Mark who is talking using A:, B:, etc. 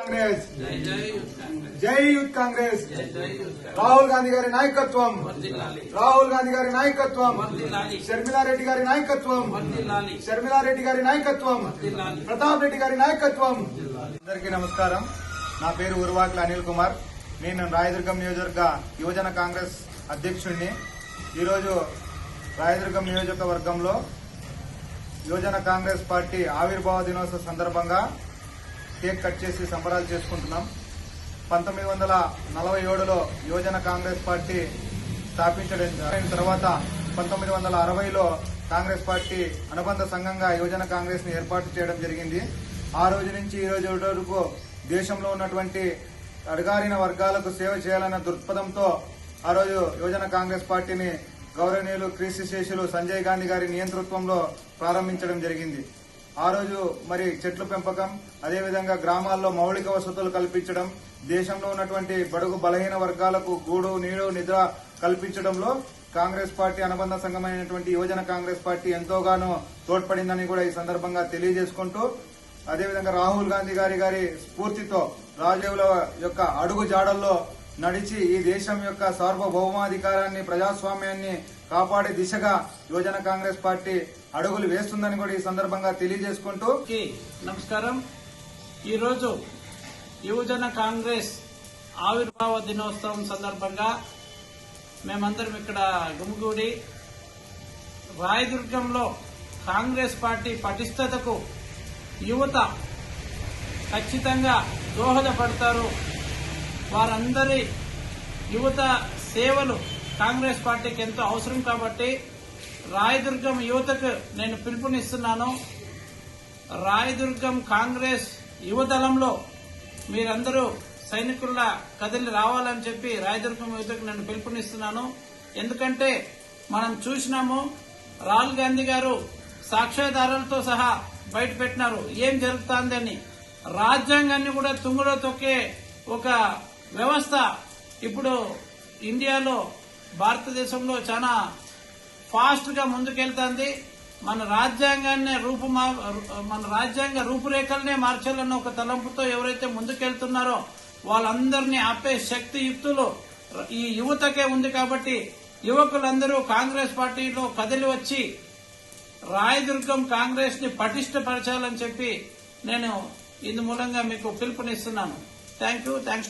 A: కాంగ్రెస్.
B: జై జై యూత్ కాంగ్రెస్.
A: జై యూత్ కాంగ్రెస్.
B: జై జై యూత్ కాంగ్రెస్.
A: రాహుల్ గాంధీ గారి నాయకత్వం. రాహుల్ గాంధీ గారి నాయకత్వం. షర్మిలారెడ్డి గారి నాయకత్వం. షర్మిలారెడ్డి గారి నాయకత్వం. ప్రతాప్ రెడ్డి గారి నాయకత్వం. అందరికీ నమస్కారం. నా పేరు ఉరువాట్ల అనిల్ కుమార్. నేను రాయదుర్గం నియోజకవర్గ యువజన కాంగ్రెస్ అధ్యక్షుడిని. ఈరోజు రాయదుర్గం నియోజకవర్గంలో యువజన కాంగ్రెస్ పార్టీ ఆవిర్భావ దినోత్సవ సందర్భంగా కేక్ కట్ చేసి సంబరాలు చేసుకుంటున్నాం. పంతొమ్మిది వందల నలభై ఏడులో యువజన కాంగ్రెస్ పార్టీ స్థాపించడం తర్వాత పంతొమ్మిది వందల అరవైలో కాంగ్రెస్ పార్టీ అనుబంధ సంఘంగా యువజన కాంగ్రెస్ని ఏర్పాటు చేయడం జరిగింది. ఆ రోజు నుంచి ఈ రోజు వరకు దేశంలో ఉన్నటువంటి అడగారిన వర్గాలకు సేవ చేయాలన్న దృక్పథంతో ఆ రోజు యువజన కాంగ్రెస్ పార్టీని గౌరవనీయులు క్రీస్తు శేషులు సంజయ్ గాంధీ గారి నియంతృత్వంలో ప్రారంభించడం జరిగింది. ఆ రోజు మరి చెట్ల పెంపకం అదేవిధంగా గ్రామాల్లో మౌలిక వసతులు కల్పించడం దేశంలో ఉన్నటువంటి బడుగు బలహీన వర్గాలకు గూడు నీడు నిద్ర కల్పించడంలో కాంగ్రెస్ పార్టీ అనుబంధ సంఘమైనటువంటి యువజన కాంగ్రెస్ పార్టీ ఎంతోగానో తోడ్పడిందని కూడా ఈ సందర్భంగా తెలియజేసుకుంటూ అదేవిధంగా రాహుల్ గాంధీ గారి గారి స్ఫూర్తితో రాజీవుల యొక్క అడుగు జాడల్లో నడిచి ఈ దేశం యొక్క సార్వభౌమాధికారాన్ని ప్రజాస్వామ్యాన్ని కాపాడే దిశగా యువజన కాంగ్రెస్ పార్టీ అడుగులు వేస్తుందని కూడా ఈ సందర్భంగా తెలియజేసుకుంటూ
B: నమస్కారం. ఈరోజు యువజన కాంగ్రెస్ ఆవిర్భావ దినోత్సవం సందర్భంగా మేమందరం ఇక్కడ గుమిగూడి రాయదుర్గంలో కాంగ్రెస్ పార్టీ పటిష్టతకు యువత ఖచ్చితంగా దోహదపడతారు వారందరి యువత సేవలు కాంగ్రెస్ పార్టీకి ఎంతో అవసరం కాబట్టి రాయదుర్గం యువతకు నేను పిలుపునిస్తున్నాను. రాయదుర్గం కాంగ్రెస్ యువదళంలో మీరందరూ సైనికుల్లా కదిలి రావాలని చెప్పి రాయదుర్గం యువతకు నేను పిలుపునిస్తున్నాను. ఎందుకంటే మనం చూసినాము రాహుల్ గాంధీ గారు సాక్ష్యాధారాలతో సహా బయట పెట్టినారు. ఏం జరుగుతుందని? రాజ్యాంగాన్ని కూడా తుంగులో తొక్కే ఒక వ్యవస్థ ఇప్పుడు ఇండియాలో భారతదేశంలో చాలా ఫాస్ట్గా ముందుకెళ్తుంది. మన రాజ్యాంగాన్ని రూపు మన రాజ్యాంగ రూపురేఖలనే మార్చాలన్న ఒక తలంపుతో ఎవరైతే ముందుకెళ్తున్నారో వాళ్ళందరినీ ఆపే శక్తి యుక్తులు ఈ యువతకే ఉంది కాబట్టి యువకులందరూ కాంగ్రెస్ పార్టీలో కదిలి వచ్చి రాయదుర్గం కాంగ్రెస్ని పటిష్టపరచాలని చెప్పి నేను ఇందు మూలంగా మీకు పిలుపునిస్తున్నాను. Thank you thanks